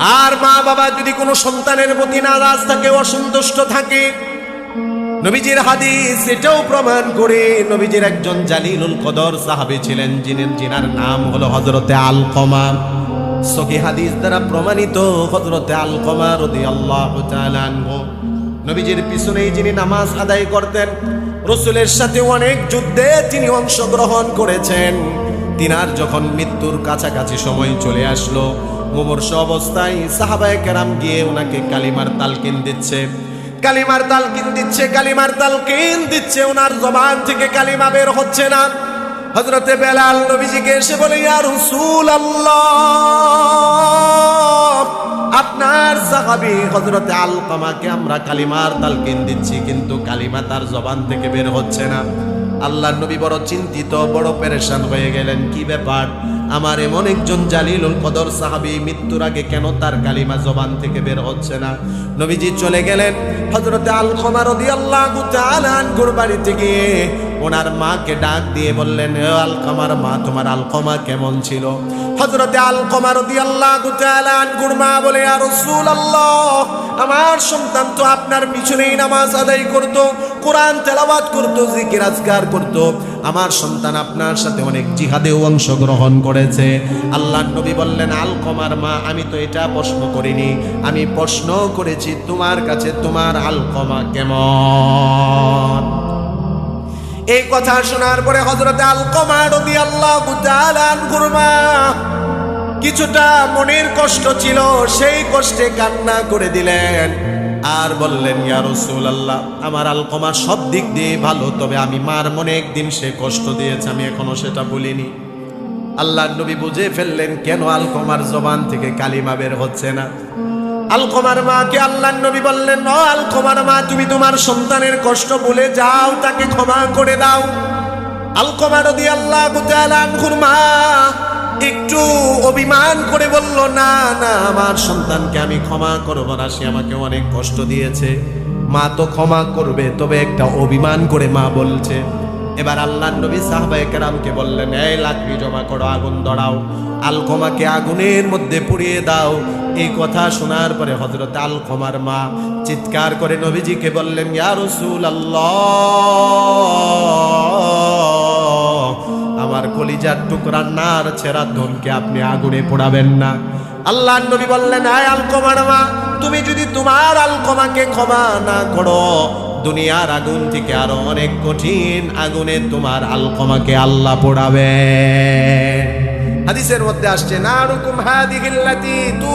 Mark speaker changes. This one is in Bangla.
Speaker 1: আর মা বাবা যদি কোনো সন্তানের প্রতি নারাজ থাকে, অসন্তুষ্ট থাকে, নবীজির হাদিস এটাও প্রমাণ করে নবীজির একজন জালিলুল কদর সাহাবী ছিলেন, যিনি যিনার নাম হলো হজরতে আলকমা। সহি হাদিস দ্বারা প্রমাণিত হজরতে আলকমা রদি আল্লাহ নবীজির পিছনেই যিনি নামাজ আদায় করতেন, রসুলের সাথে অনেক যুদ্ধে তিনি অংশগ্রহণ করেছেন। তিনার যখন মৃত্যুর কাছাকাছি সময় চলে আসলো মুমূর্ষ অবস্থায় সাহাবায় কেরাম গিয়ে ওনাকে কালিমার তালকিন দিচ্ছে। কালিমার তালকিন দিচ্ছে, কালিমার তালকিন দিচ্ছে ওনার জবান থেকে কালিমা বের হচ্ছে না। হজরতে বেলাল নবীজিকে এসে বলে, ইয়া হুসুল আপনার সাহাবী হজরতে আলকামাকে আমরা কালিমার তালকিন দিচ্ছি, কিন্তু কালিমা তার জবান থেকে বের হচ্ছে না। আল্লাহ নবী বড় চিন্তিত, বড় পেরেশান হয়ে গেলেন। কি ব্যাপার? আমার এমন একজন জালিলুল কদর সাহাবি মৃত্যুর আগে কেন তার কালিমা জবান থেকে বের হচ্ছে না? নবীজি চলে গেলেন। হজরতে আল খামারদি আল্লাহ বাড়িতে গিয়ে ওনার মাকে ডাক দিয়ে বললেন আলকমার মা, তোমার আলকমা কেমন ছিল? হজরতে আলকমা রাদিয়াল্লাহু তাআলা আনহুর মা বলে, ইয়া রাসূলুল্লাহ, আমার সন্তান তো আপনার পিছনেই নামাজ আদায় করত, কোরআন তেলাওয়াত করত, জিকির আজকার করত। আমার সন্তান আপনার সাথে অনেক জিহাদেও অংশগ্রহণ করেছে। আল্লাহ নবী বললেন, আলকমার মা, আমি তো এটা প্রশ্ন করিনি। আমি প্রশ্ন করেছি, তোমার কাছে তোমার আলকমা কেমন? এই কথা শোনার পরে হজরতে আলকমা রদি আল্লাহ মা কিছুটা মনের কষ্ট ছিল, সেই কষ্টে কান্না করে দিলেন। আর বললেন, ইয়া রসুল আল্লাহ আমার আলকমা সব দিক দিয়ে ভালো, তবে আমি মার মনে একদিন সে কষ্ট দিয়েছে, আমি এখনও সেটা বলিনি। আল্লাহ নবী বুঝে ফেললেন, কেন আলকমার জবান থেকে কালিমা বের হচ্ছে না। আলকমার মাকে আল্লাহ নবী বললেন, ও আলকমার মা, তুমি তোমার সন্তানের কষ্ট বলে যাও, তাকে ক্ষমা করে দাও। আলকমা রদি আল্লাহ মা একটু অভিমান করে বলল, না না, আমার সন্তানকে আমি ক্ষমা করব না, সে আমাকে অনেক কষ্ট দিয়েছে। মা তো ক্ষমা করবে, তবে একটা অভিমান করে মা বলছে এবার আল্লাহ নবী সাহবায়ে কেরামকে বললেন, এই লাকড়ি জমা করো, আগুন ধরাও। আলকমাকে আগুনের মধ্যে পুড়িয়ে দাও। এই কথা শোনার পরে হজরত আলকমার মা চিৎকার করে নবীজিকে বললেন, ইয়া রাসূল আল্লাহ আমার কলিজার টুকরা নার ছেঁড়া ধনকে আপনি আগুনে পোড়াবেন না। আল্লাহ নবী বললেন, আয় আলকমার মা, তুমি যদি তোমার আলকমাকে ক্ষমা না করো দুনিয়ার আগুন থেকে আরও অনেক কঠিন আগুনে তোমার আলকমাকে আল্লাহ পোড়াবে। হাদিসের মধ্যে আসছে না রুকুম হাদিহিল্লাতি তু